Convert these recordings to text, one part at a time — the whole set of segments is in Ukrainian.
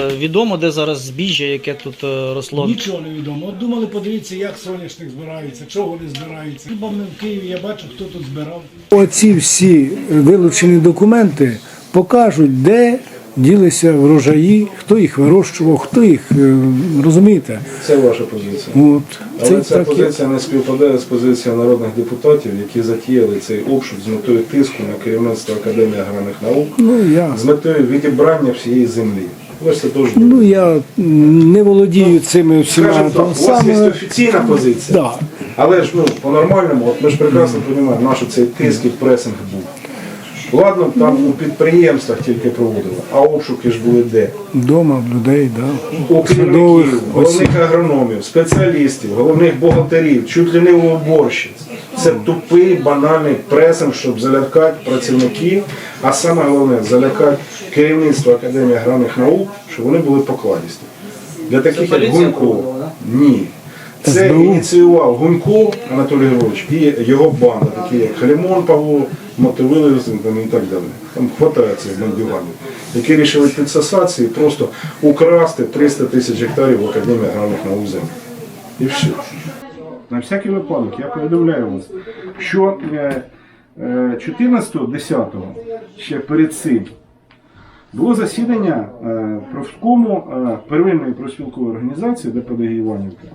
Е, Відомо, де зараз збіжжя, яке тут е, росло. Нічого не відомо. От думали, подивіться, як соняшник збирається, чого вони збираються. Хіба ми в Києві я бачу, хто тут збирав. Оці всі вилучені документи покажуть, де ділися врожаї, хто їх вирощував, хто їх е, розумієте. Це ваша позиція. От Але це ця так. є. позиція не співпадає з позицією народних депутатів, які затіяли цей обшук з метою тиску на керівництво Академії аграрних наук, Ну я з метою відібрання всієї землі. Ви ну я не володію цими всіма так, там у вас є саме. офіційна позиція, Да. але ж ну по-нормальному, от ми ж прекрасно розуміємо, наш цей тиск і пресинг був. Ладно, там у підприємствах тільки проводили, а обшуки ж були де? Вдома в людей, да. У керівників, осіб. головних агрономів, спеціалістів, головних бухгалтерів, чуть ли не у уборщиць. Це тупий, банальний пресинг, щоб залякати працівників, а саме головне залякати керівництво Академії аграрних наук, щоб вони були покладісті. Для таких як Гунько, ні. Це ініціював Гунько Анатолій Григорович і його банда, такі як Халімон Павло, Мотивили там, і так далі. Там хватає цих бандюганів, які вирішили підсосатися і просто украсти 300 тисяч гектарів в Академії аграрних наук землі. І все. На всякий випадок я повідомляю вас, що е, е, 14.10 ще перед цим було засідання е, профкому е, первинної профспілкової організації ДПДГ Іванівка,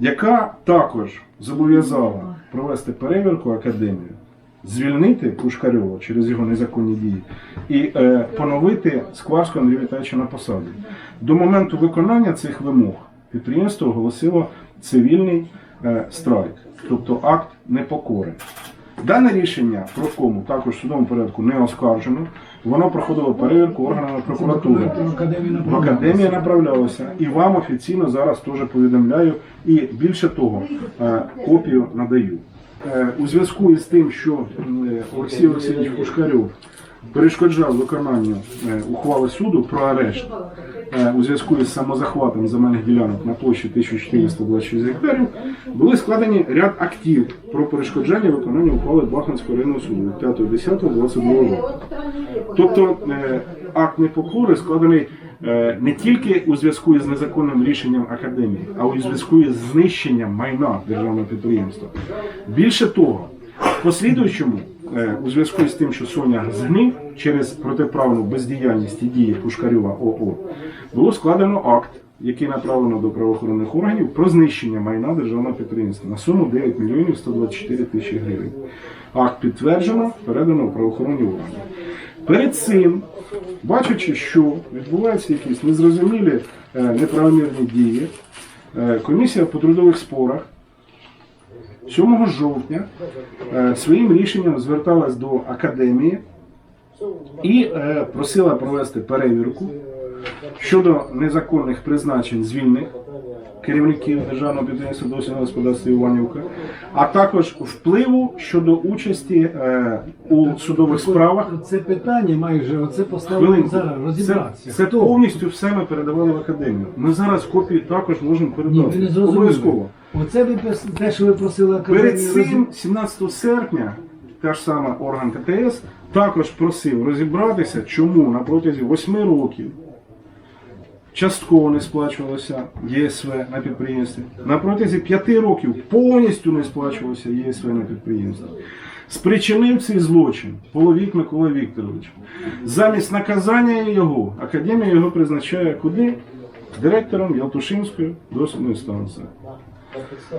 яка також зобов'язала провести перевірку академію, звільнити Пушкарьова через його незаконні дії і е, поновити Скварського Андрія Віталійовича на посаді. До моменту виконання цих вимог підприємство оголосило цивільний е, страйк, тобто акт непокори. Дане рішення профкому також в судовому порядку не оскаржено. Воно проходило перевірку органами прокуратури. В академії направлялася і вам офіційно зараз теж повідомляю. І більше того, е, копію надаю. Е, У зв'язку із тим, що Олексій Олексійович Пушкарьов перешкоджав виконанню е, ухвали суду про арешт е, у зв'язку із самозахватом земельних ділянок на площі 1426 гектарів, були складені ряд актів про перешкоджання виконання ухвали Бахмутського районного суду від 5.10.22 року. Тобто акт непокори складений не тільки у зв'язку із незаконним рішенням академії, а у зв'язку із знищенням майна державного підприємства. Більше того, в послідуючому, е, у зв'язку з тим, що Соня згнив через протиправну бездіяльність і дії Пушкарьова ОО, було складено акт, який направлено до правоохоронних органів про знищення майна державного підприємства на суму 9 мільйонів 124 тисячі гривень. Акт підтверджено, передано в правоохоронні органи. Перед цим, бачачи, що відбуваються якісь незрозумілі е, неправомірні дії, е, комісія по трудових спорах 7 жовтня е, своїм рішенням зверталась до академії і просила провести перевірку щодо незаконних призначень звільних керівників державного підприємства дослідного господарства Іванівка, а також впливу щодо участі е, у судових справах Це питання майже оце поставили Хвилинку. зараз розібратися. це Хто? повністю все ми передавали в академію. Ми зараз копії також можемо Ні, передати. не зрозуміли. Обов'язково. Оце ви пис- те, що ви просили академію. Перед цим, розіб- 17 серпня, та ж сама орган КТС також просив розібратися, чому на протязі 8 років частково не сплачувалося ЄСВ на підприємстві. На протязі 5 років повністю не сплачувалося ЄСВ на підприємстві. Спричинив цей злочин Половік Микола Вікторович. Замість наказання його, академія його призначає куди? Директором Ялтушинської дослідної станції.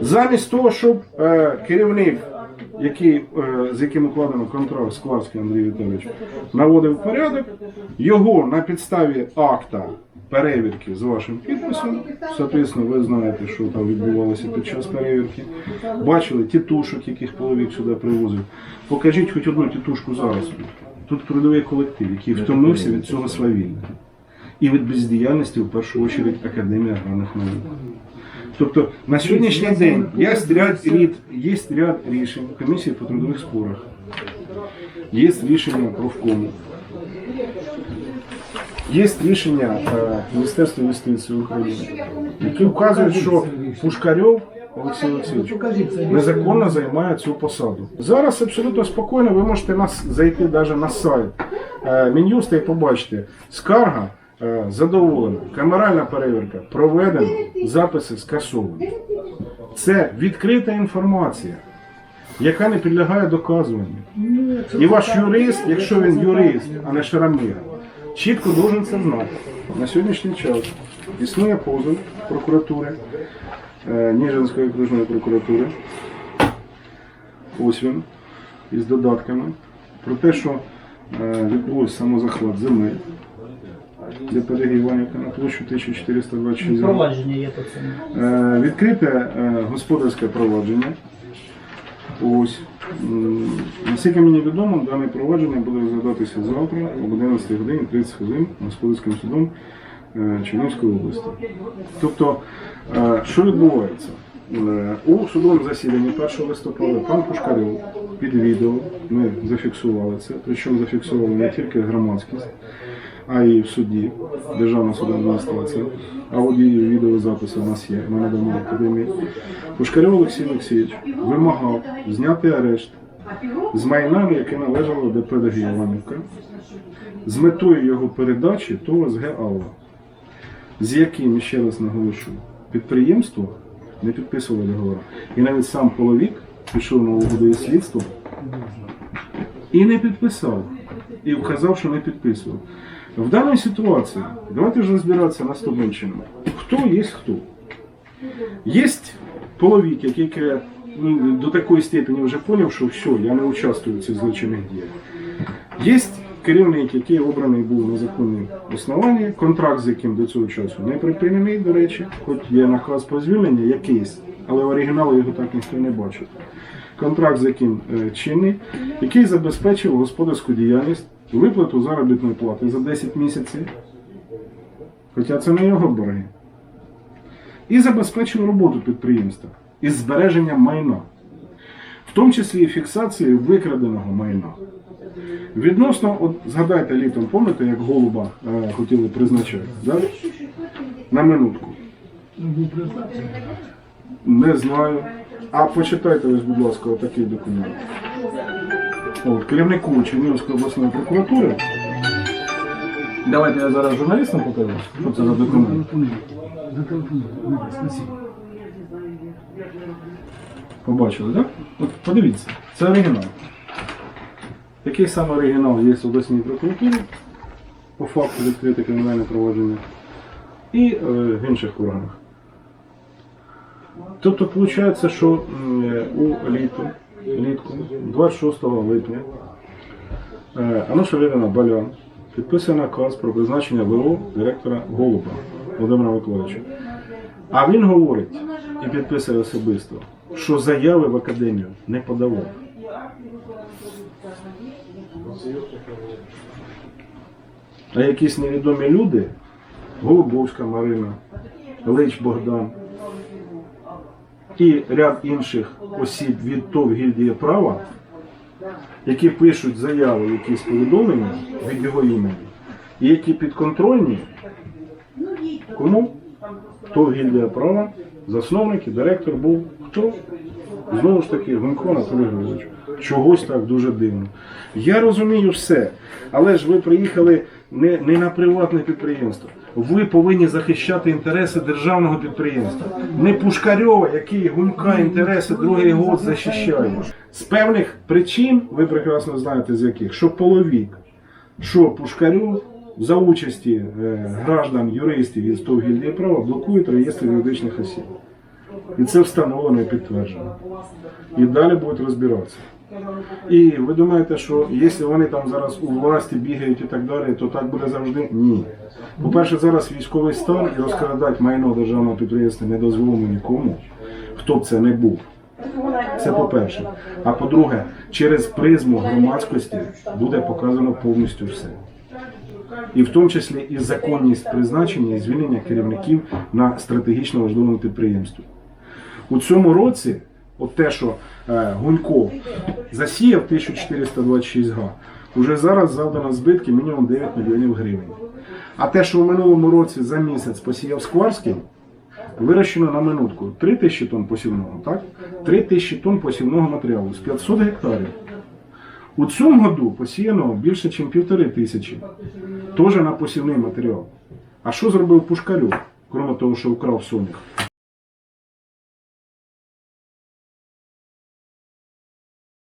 Замість того, щоб е, керівник, який, е, з яким укладено контракт Скварський Андрій Віталійович, наводив порядок, його на підставі акта перевірки з вашим підписом, соответственно, ви знаєте, що там відбувалося під час перевірки, бачили тітушок, яких половик сюди привозив. Покажіть хоч одну тітушку зараз. тут. Трудовий колектив, який втомився від цього свавілля. І від бездіяльності, в першу чергу, Академії аграрних наук. Тобто на сьогоднішній день є ряд, ряд, є ряд рішень комісії по трудових спорах, є рішення профкому, є рішення е, Міністерства юстиції України, які вказують, що Пушкарьов Олексій Олексійович незаконно займає цю посаду. Зараз абсолютно спокійно ви можете нас зайти навіть на сайт е, Мін'юста і побачити скарга е, задоволено, камеральна перевірка проведена, записи скасовані. Це відкрита інформація, яка не підлягає доказуванню. І ваш юрист, якщо він юрист, а не шараміра, чітко должен це знати. На сьогоднішній час існує позов прокуратури, е, Ніжинської окружної прокуратури. Ось він із додатками про те, що е, відбувся самозахват земель для Іванівка на площу 1426. Провадження є цьому. Е, Відкрите господарське провадження. Ось. Наскільки мені відомо, дане провадження буде розглядатися завтра об 11 годині 30 хвилин господарським судом е, Чернівської області. Тобто, е, що відбувається? Е, У судовому засіданні 1 листопада пан Пушкарев під відео, ми зафіксували це, причому зафіксували не тільки громадськість, а і в суді, Державна судова адміністрація. Аудіо відеозаписи у нас є, ми надамо академії. Пушкарев Олексій Олексійович вимагав зняти арешт з майна, яке належало до педагогії Іванівка, з метою його передачі ТОВ СГ «Алла», з яким, ще раз наголошую, підприємство не підписувало договору. І навіть сам половік пішов на угоду із слідством і не підписав. І вказав, що не підписував. В даній ситуації давайте ж розбиратися наступним чином. Хто є хто? Є половик, який ну, до такої степені вже зрозумів, що все, я не участвую в цих злочинних діях. Є керівник, який обраний був на законній основанні, контракт з яким до цього часу не припинений, до речі, хоч є наказ про звільнення якийсь, але в оригіналу його так ніхто не бачив. Контракт з яким е, чинний, який забезпечив господарську діяльність, виплату заробітної плати за 10 місяців, хоча це не його борги, і забезпечив роботу підприємства із збереженням майна, в тому числі і фіксацією викраденого майна. Відносно, от згадайте літом, пам'ятаєте, як голуба е, хотіли призначати, да? на минутку. Не знаю. А почитайте ось, будь ласка, отакий документ. От, керівнику Чернігівської обласної прокуратури. Давайте я зараз журналістам покажу, що це за документ. Побачили, так? От подивіться, це оригінал. Який саме оригінал є в обласній прокуратурі по факту відкрите кримінальне провадження і е, в інших органах. Тобто, виходить, що у літо, літку, 26 липня, Ануша Лівіна Балян підписує наказ про призначення ВО директора Голуба Володимира Миколаївича. А він говорить і підписує особисто, що заяви в академію не подавав. А якісь невідомі люди, Голубовська Марина, Лич Богдан і ряд інших осіб від ТОВ гільдії права, які пишуть заяви, якісь повідомлення від його імені, і які підконтрольні кому? ТОВ гільдія права, засновник і директор був хто? Знову ж таки, Гунько Анатолій Григорович. Чогось так дуже дивно. Я розумію все, але ж ви приїхали не, не на приватне підприємство. Ви повинні захищати інтереси державного підприємства. Не Пушкарьова, який Гунька інтереси другий год захищає. З певних причин, ви прекрасно знаєте з яких, що половік, що Пушкарьов за участі е, граждан, юристів із ТОВ гільдії права блокують реєстр юридичних осіб. І це встановлено і підтверджено. І далі будуть розбиратися. І ви думаєте, що якщо вони там зараз у власті бігають і так далі, то так буде завжди? Ні. По-перше, зараз військовий стан і розкрадати майно державного підприємства не дозволено нікому, хто б це не був. Це по-перше. А по-друге, через призму громадськості буде показано повністю все. І в тому числі і законність призначення і звільнення керівників на стратегічно важливому підприємстві. У цьому році, от те, що е, Гунько засіяв 1426 га, уже зараз завдано збитки мінімум 9 мільйонів гривень. А те, що в минулому році за місяць посіяв Скварський, вирощено на минутку 3 тисячі тонн посівного, так? 3 тисячі тонн посівного матеріалу з 500 гектарів. У цьому году посіяно більше, ніж півтори тисячі. теж на посівний матеріал. А що зробив Пушкарьов, крім того, що вкрав сонях?